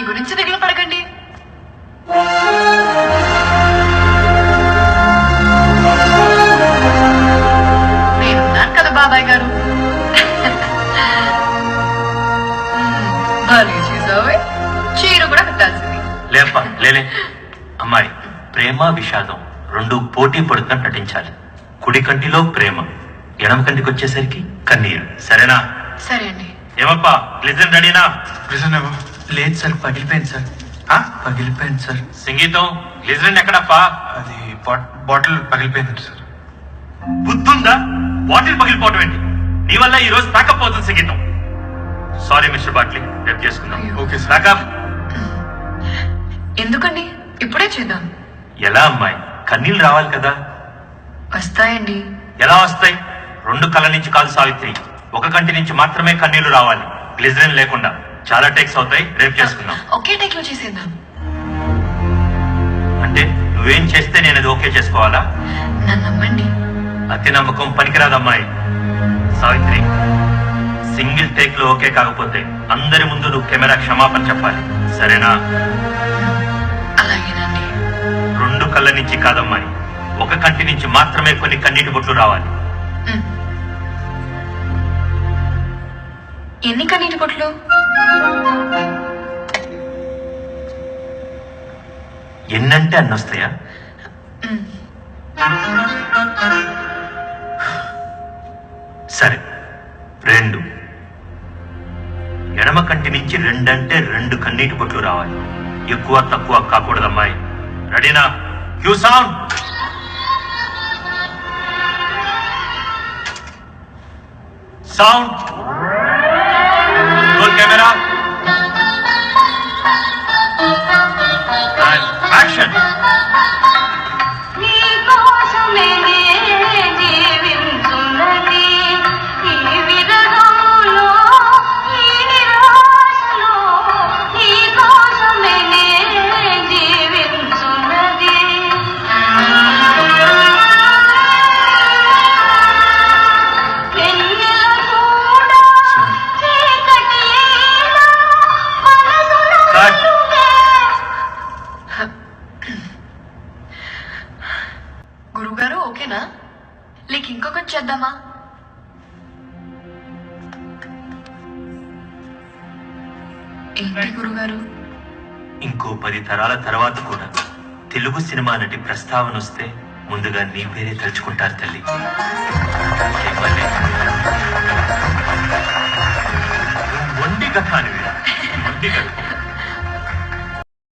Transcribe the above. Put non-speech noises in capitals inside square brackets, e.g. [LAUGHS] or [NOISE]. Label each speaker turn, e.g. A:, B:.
A: మీ గురించి దిగులు పడకండి. నేనున్నాను కదా బాబాయ్ గారు. చీర కూడా కట్టాల్సింది.
B: లేప లేలే. అమ్మాయి ప్రేమ విషాదం రెండు పోటీ పడుతున్నట్టు నటించాలి. కుడి కంటిలో ప్రేమ ఎడమ కంటికి వచ్చేసరికి కన్నీరు. సరేనా?
A: సరే అండి.
B: ఏమప్పా గ్లిజన్ రెడీనా?
C: ఏమో.
D: లేదు సార్ పగిలిపోయింది సార్.
B: ఆ?
D: పగిలిపోయింది సార్.
B: సంగీతం గ్లిజన్ ఎక్కడప్పా?
C: అది బాట్- బాటిల్ పగిలిపోయింది సార్.
B: బుద్ధుందా బాటిల్ పగిలిపోవటం ఏంటి? నీ వల్ల ఈ రోజు ప్యాకప్ అవుతుంది సంగీతం. సారీ మిస్టర్ బాట్లీ రేపు చేసుకుందాం.
C: Okay sir.
B: ప్యాకప్
A: ఎందుకండి? ఇప్పుడే చేద్దాం.
B: ఎలా అమ్మాయి? కన్నీళ్ళు రావాలి కదా?
A: వస్తాయండి.
B: ఎలా వస్తాయి? రెండు కళ్ళ నుంచి కాదు సావిత్రి. ఒక కంటి నుంచి మాత్రమే కన్నీళ్ళు రావాలి. గ్లిజరిన్ లేకుండా. చాలా టేక్స్ అవుతాయి. రేపు చేసుకుందాం. [LAUGHS]
A: ఒకే టైక్లో చేసేద్దాం.
B: అంటే నువ్వేం చేస్తే నేను అది ఓకే చేసుకోవాలా?
A: నన్ను నమ్మండి.
B: అతి నమ్మకం పనికిరాదు అమ్మాయి సావిత్రి సింగిల్ టేక్లో ఓకే కాకపోతే అందరి ముందు నువ్వు కెమెరా క్షమాపణ చెప్పాలి. సరేనా?
A: అలాగేనండి.
B: రెండు కళ్ళ నుంచి కాదమ్మాయి. ఒక కంటి నుంచి మాత్రమే కొన్ని కన్నీటి బొట్లు రావాలి.
A: ఎన్ని కన్నీటి పొట్లు
B: ఎన్నంటే అన్నొస్తాయా
A: వస్తాయా?
B: సరే రెండు. ఎడమ కంటి నుంచి రెండంటే రెండు కన్నీటి బొట్లు రావాలి. ఎక్కువ తక్కువ కాకూడదమ్మాయి రెడీనా? You sound sound give
E: it.
A: గురువుగారు ఓకేనా? లేక ఇంకొకటి చేద్దామా? ఏంటి గురుగారు?
B: ఇంకో పది తరాల తర్వాత కూడా తెలుగు సినిమా నటి ప్రస్తావన వస్తే ముందుగా నీ పేరే తలుచుకుంటారు తల్లి.